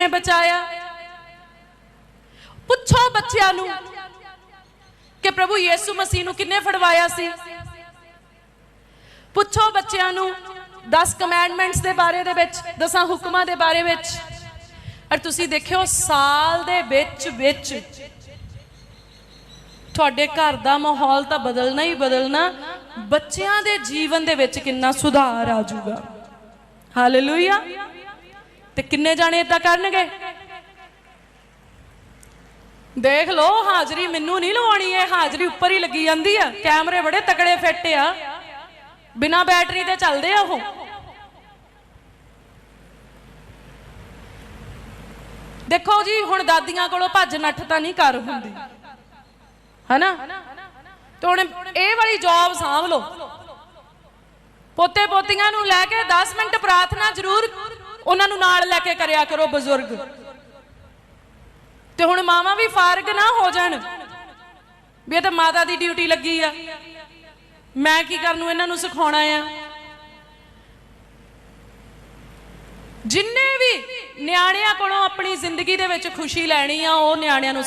ਨੇ ਬਚਾਇਆ। ਪੁੱਛੋ ਬੱਚਿਆਂ ਨੂੰ ਕਿ ਪ੍ਰਭੂ ਯੀਸੂ ਮਸੀਹ ਨੂੰ ਕਿੰਨੇ ਫੜਵਾਇਆ ਸੀ। ਪੁੱਛੋ ਬੱਚਿਆਂ ਨੂੰ 10 ਕਮੈਂਡਮੈਂਟਸ ਦੇ ਬਾਰੇ ਦੇ ਵਿੱਚ, ਦਸਾਂ ਹੁਕਮਾਂ ਦੇ ਬਾਰੇ ਵਿੱਚ। ਔਰ ਤੁਸੀਂ ਦੇਖਿਓ, ਸਾਲ ਦੇ ਵਿੱਚ ਵਿੱਚ ਤੁਹਾਡੇ ਘਰ ਦਾ ਮਾਹੌਲ ਤਾਂ ਬਦਲਣਾ ਹੀ ਬਦਲਣਾ, ਬੱਚਿਆਂ ਦੇ ਜੀਵਨ ਦੇ ਵਿੱਚ ਕਿੰਨਾ ਸੁਧਾਰ ਆ ਜਾਊਗਾ। ਹਾਲੇਲੂਇਆ ਤੇ ਕਿੰਨੇ ਜਾਣੇ ਇਦਾਂ ਕਰਨਗੇ? ਦੇਖ ਲਓ, ਹਾਜ਼ਰੀ ਮੈਨੂੰ ਨਹੀਂ ਲਵਾਉਣੀ ਹੈ ਹਾਜ਼ਰੀ ਉੱਪਰ ਹੀ ਲੱਗੀ ਜਾਂਦੀ ਆ। ਕੈਮਰੇ ਬੜੇ ਤਕੜੇ ਫਿੱਟ ਆ। ਬਿਨਾ ਬੈਟਰੀ ਤੇ ਚੱਲਦੇ ਆ ਉਹ। ਦੇਖੋ ਜੀ, ਹੁਣ ਦਾਦੀਆਂ ਕੋਲੋਂ ਭੱਜ ਨੱਠ ਤਾਂ ਨਹੀਂ ਕਰ ਹੁੰਦੀ। ਹਨਾ? ਤੇ ਹੁਣ ਇਹ ਵਾਲੀ ਜੌਬ ਸਾਂਭ ਲਓ। ਪੋਤੇ ਪੋਤੀਆਂ ਨੂੰ ਲੈ ਕੇ 10 ਮਿੰਟ ਪ੍ਰਾਰਥਨਾ ਜ਼ਰੂਰ ਉਹਨਾਂ ਨੂੰ ਨਾਲ ਲੈ ਕੇ ਕਰਿਆ ਕਰੋ ਬਜ਼ੁਰਗ। ਤੇ ਹੁਣ ਮਾਵਾਂ ਵੀ ਫਾਰਗ ਨਾ ਹੋ ਜਾਣ। ਵੀ ਇਹ ਤਾਂ ਮਾਤਾ ਦੀ ਡਿਊਟੀ ਲੱਗੀ ਆ। ਮੈਂ ਕੀ ਕਰਨ ਨੂੰ ਇਹਨਾਂ ਨੂੰ ਸਿਖਾਉਣਾ ਆ? ਜਿੰਨੇ ਵੀ ਨਿਆਣਿਆਂ ਕੋਲੋਂ ਆਪਣੀ ਜ਼ਿੰਦਗੀ ਦੇ ਵਿੱਚ ਖੁਸ਼ੀ ਲੈਣੀ ਆ, ਉਹ ਨਿਆਣਿਆਂ ਨੂੰ